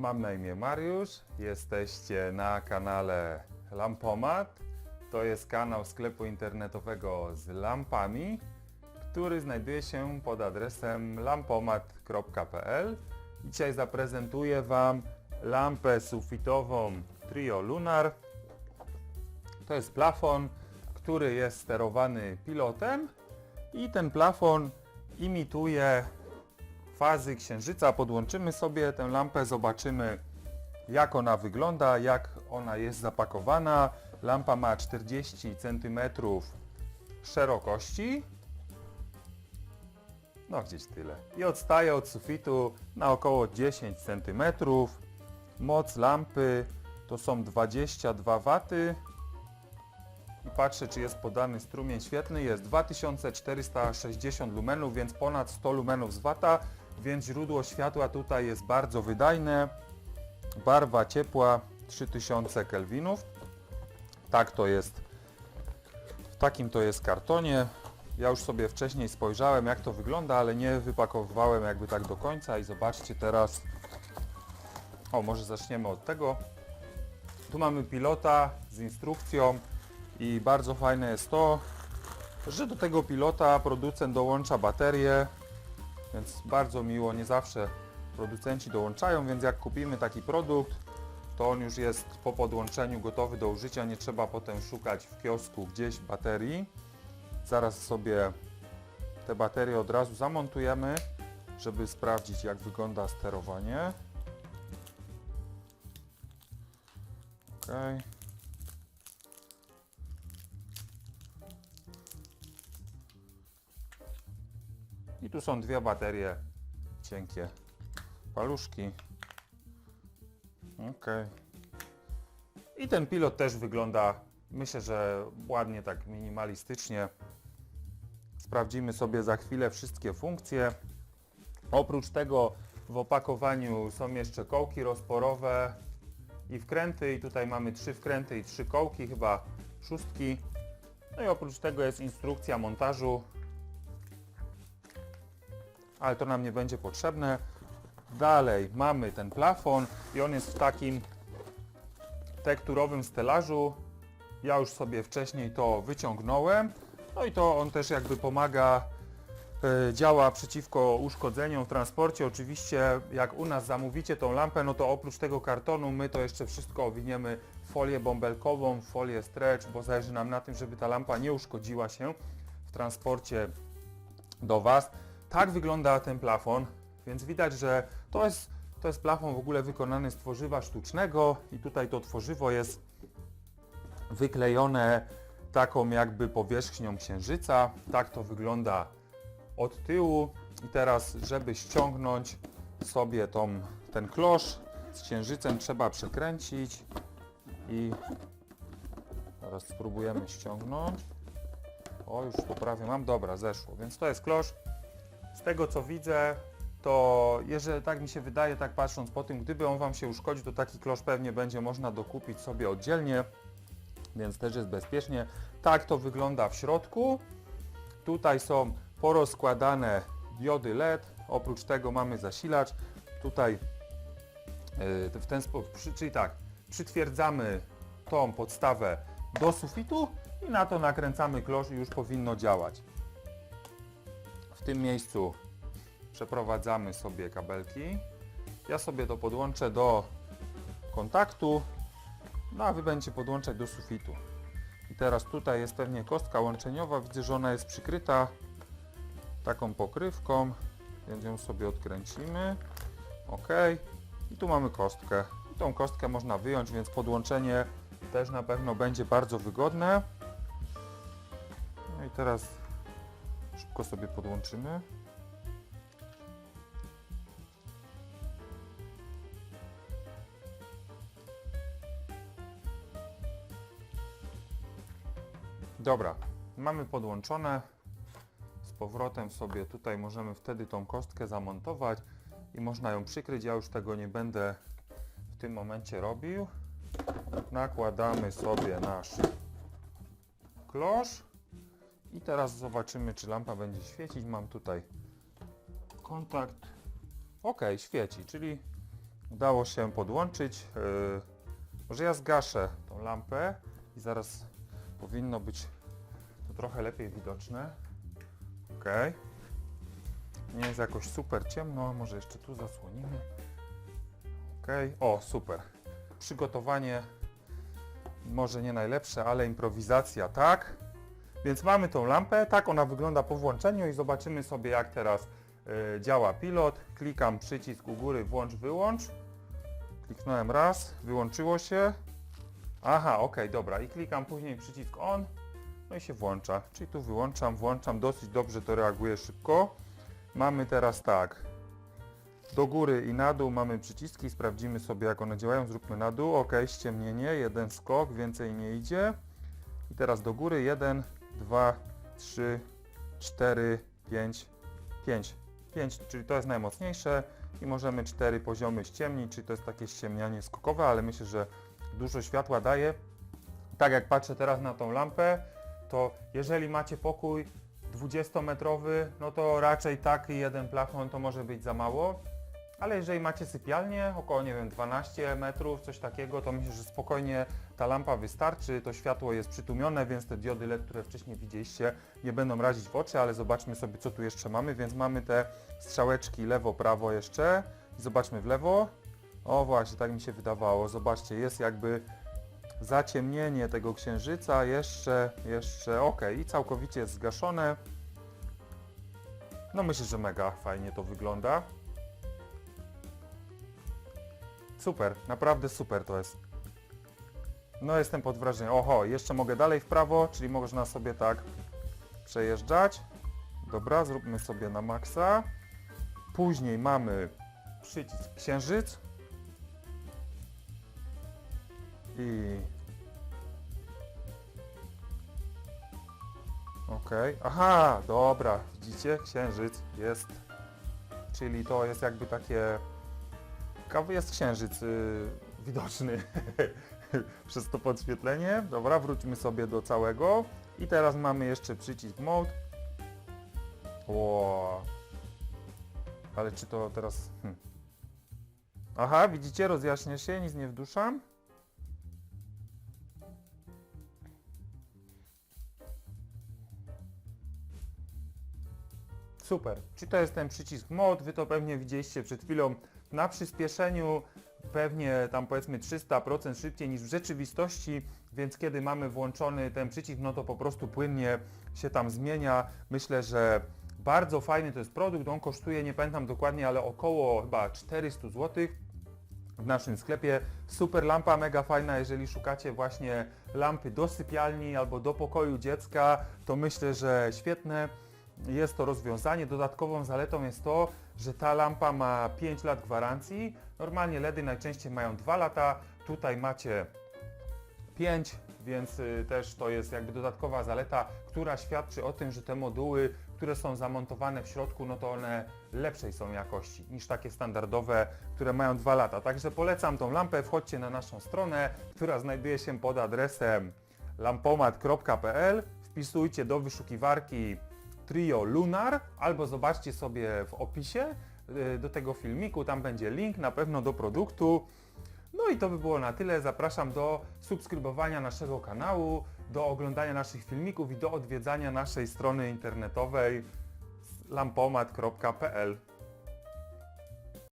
Mam na imię Mariusz, jesteście na kanale Lampomat. To jest kanał sklepu internetowego z lampami, który znajduje się pod adresem lampomat.pl. Dzisiaj zaprezentuję Wam lampę sufitową Trio Lunar. To jest plafon, który jest sterowany pilotem i ten plafon imituje fazy księżyca. Podłączymy sobie tę lampę, zobaczymy jak ona wygląda, jak ona jest zapakowana. Lampa ma 40 cm szerokości. No gdzieś tyle. I odstaje od sufitu na około 10 cm. Moc lampy to są 22 W. I patrzę, czy jest podany strumień świetny. Jest 2460 lumenów, więc ponad 100 lumenów z wata, więc źródło światła tutaj jest bardzo wydajne. Barwa ciepła 3000 kelwinów. Tak to jest. W takim to jest kartonie. Ja już sobie wcześniej spojrzałem jak to wygląda, ale nie wypakowywałem jakby tak do końca i zobaczcie teraz. O, może zaczniemy od tego. Tu mamy pilota z instrukcją i bardzo fajne jest to, że do tego pilota producent dołącza baterię, więc bardzo miło, nie zawsze producenci dołączają, więc jak kupimy taki produkt, to on już jest po podłączeniu gotowy do użycia, nie trzeba potem szukać w kiosku gdzieś baterii. Zaraz sobie te baterie od razu zamontujemy, żeby sprawdzić jak wygląda sterowanie. Okay. I tu są dwie baterie cienkie paluszki. Ok. I ten pilot też wygląda, myślę, że ładnie, tak minimalistycznie. Sprawdzimy sobie za chwilę wszystkie funkcje. Oprócz tego w opakowaniu są jeszcze kołki rozporowe i wkręty. I tutaj mamy trzy wkręty i trzy kołki, chyba szóstki. No i oprócz tego jest instrukcja montażu ale to nam nie będzie potrzebne. Dalej mamy ten plafon i on jest w takim tekturowym stelażu. Ja już sobie wcześniej to wyciągnąłem. No i to on też jakby pomaga, e, działa przeciwko uszkodzeniom w transporcie. Oczywiście jak u nas zamówicie tą lampę, no to oprócz tego kartonu my to jeszcze wszystko owiniemy folię bąbelkową, folię stretch, bo zależy nam na tym, żeby ta lampa nie uszkodziła się w transporcie do Was. Tak wygląda ten plafon, więc widać, że to jest, to jest plafon w ogóle wykonany z tworzywa sztucznego i tutaj to tworzywo jest wyklejone taką jakby powierzchnią księżyca. Tak to wygląda od tyłu i teraz, żeby ściągnąć sobie tą, ten klosz z księżycem trzeba przekręcić i teraz spróbujemy ściągnąć. O, już to prawie mam. Dobra, zeszło. Więc to jest klosz. Z tego co widzę, to jeżeli tak mi się wydaje, tak patrząc po tym, gdyby on Wam się uszkodził, to taki klosz pewnie będzie można dokupić sobie oddzielnie, więc też jest bezpiecznie. Tak to wygląda w środku. Tutaj są porozkładane diody LED, oprócz tego mamy zasilacz. Tutaj yy, w ten sposób, czyli tak, przytwierdzamy tą podstawę do sufitu i na to nakręcamy klosz i już powinno działać. Tym miejscu przeprowadzamy sobie kabelki. Ja sobie to podłączę do kontaktu, no a Wy będziecie podłączać do sufitu. I teraz tutaj jest pewnie kostka łączeniowa, widzę, że ona jest przykryta taką pokrywką, więc ją sobie odkręcimy. OK. I tu mamy kostkę. I tą kostkę można wyjąć, więc podłączenie też na pewno będzie bardzo wygodne. No i teraz Szybko sobie podłączymy. Dobra, mamy podłączone. Z powrotem sobie tutaj możemy wtedy tą kostkę zamontować i można ją przykryć. Ja już tego nie będę w tym momencie robił. Nakładamy sobie nasz klosz. I teraz zobaczymy, czy lampa będzie świecić. Mam tutaj kontakt. Ok, świeci, czyli udało się podłączyć. Yy, może ja zgaszę tą lampę i zaraz powinno być to trochę lepiej widoczne. Ok. Nie jest jakoś super ciemno, może jeszcze tu zasłonimy. Ok, o super. Przygotowanie może nie najlepsze, ale improwizacja, tak? Więc mamy tą lampę, tak ona wygląda po włączeniu i zobaczymy sobie jak teraz y, działa pilot. Klikam przycisk u góry włącz, wyłącz. Kliknąłem raz, wyłączyło się. Aha, ok, dobra. I klikam później przycisk on, no i się włącza. Czyli tu wyłączam, włączam, dosyć dobrze to reaguje szybko. Mamy teraz tak, do góry i na dół mamy przyciski, sprawdzimy sobie jak one działają, zróbmy na dół, ok, ściemnienie, jeden skok, więcej nie idzie. I teraz do góry, 1, 2, 3, 4, 5, 5, 5, czyli to jest najmocniejsze i możemy 4 poziomy ściemnić, czyli to jest takie ściemnianie skokowe, ale myślę, że dużo światła daje. Tak jak patrzę teraz na tą lampę, to jeżeli macie pokój 20-metrowy, no to raczej taki jeden plafon to może być za mało. Ale jeżeli macie sypialnię, około nie wiem 12 metrów, coś takiego, to myślę, że spokojnie ta lampa wystarczy, to światło jest przytłumione, więc te diody LED, które wcześniej widzieliście, nie będą razić w oczy, ale zobaczmy sobie co tu jeszcze mamy, więc mamy te strzałeczki lewo, prawo jeszcze zobaczmy w lewo. O właśnie, tak mi się wydawało, zobaczcie, jest jakby zaciemnienie tego księżyca, jeszcze, jeszcze, ok, i całkowicie jest zgaszone. No myślę, że mega fajnie to wygląda. Super, naprawdę super to jest. No jestem pod wrażeniem. Oho, jeszcze mogę dalej w prawo, czyli można sobie tak przejeżdżać. Dobra, zróbmy sobie na maksa. Później mamy przycisk księżyc. I... Okej, aha, dobra, widzicie, księżyc jest, czyli to jest jakby takie Ciekawy jest księżyc y, widoczny przez to podświetlenie. Dobra, wróćmy sobie do całego. I teraz mamy jeszcze przycisk Mode. Ło. Ale czy to teraz... Hm. Aha, widzicie, rozjaśnia się, nic nie wduszam. Super. Czy to jest ten przycisk Mode? Wy to pewnie widzieliście przed chwilą na przyspieszeniu pewnie tam powiedzmy 300% szybciej niż w rzeczywistości, więc kiedy mamy włączony ten przycisk, no to po prostu płynnie się tam zmienia. Myślę, że bardzo fajny to jest produkt, on kosztuje, nie pamiętam dokładnie, ale około chyba 400 zł w naszym sklepie. Super lampa, mega fajna, jeżeli szukacie właśnie lampy do sypialni albo do pokoju dziecka, to myślę, że świetne jest to rozwiązanie. Dodatkową zaletą jest to, że ta lampa ma 5 lat gwarancji. Normalnie LEDy najczęściej mają 2 lata, tutaj macie 5, więc y, też to jest jakby dodatkowa zaleta, która świadczy o tym, że te moduły, które są zamontowane w środku, no to one lepszej są jakości niż takie standardowe, które mają 2 lata. Także polecam tą lampę, wchodźcie na naszą stronę, która znajduje się pod adresem lampomat.pl, wpisujcie do wyszukiwarki Trio Lunar, albo zobaczcie sobie w opisie y, do tego filmiku, tam będzie link na pewno do produktu. No i to by było na tyle. Zapraszam do subskrybowania naszego kanału, do oglądania naszych filmików i do odwiedzania naszej strony internetowej lampomat.pl.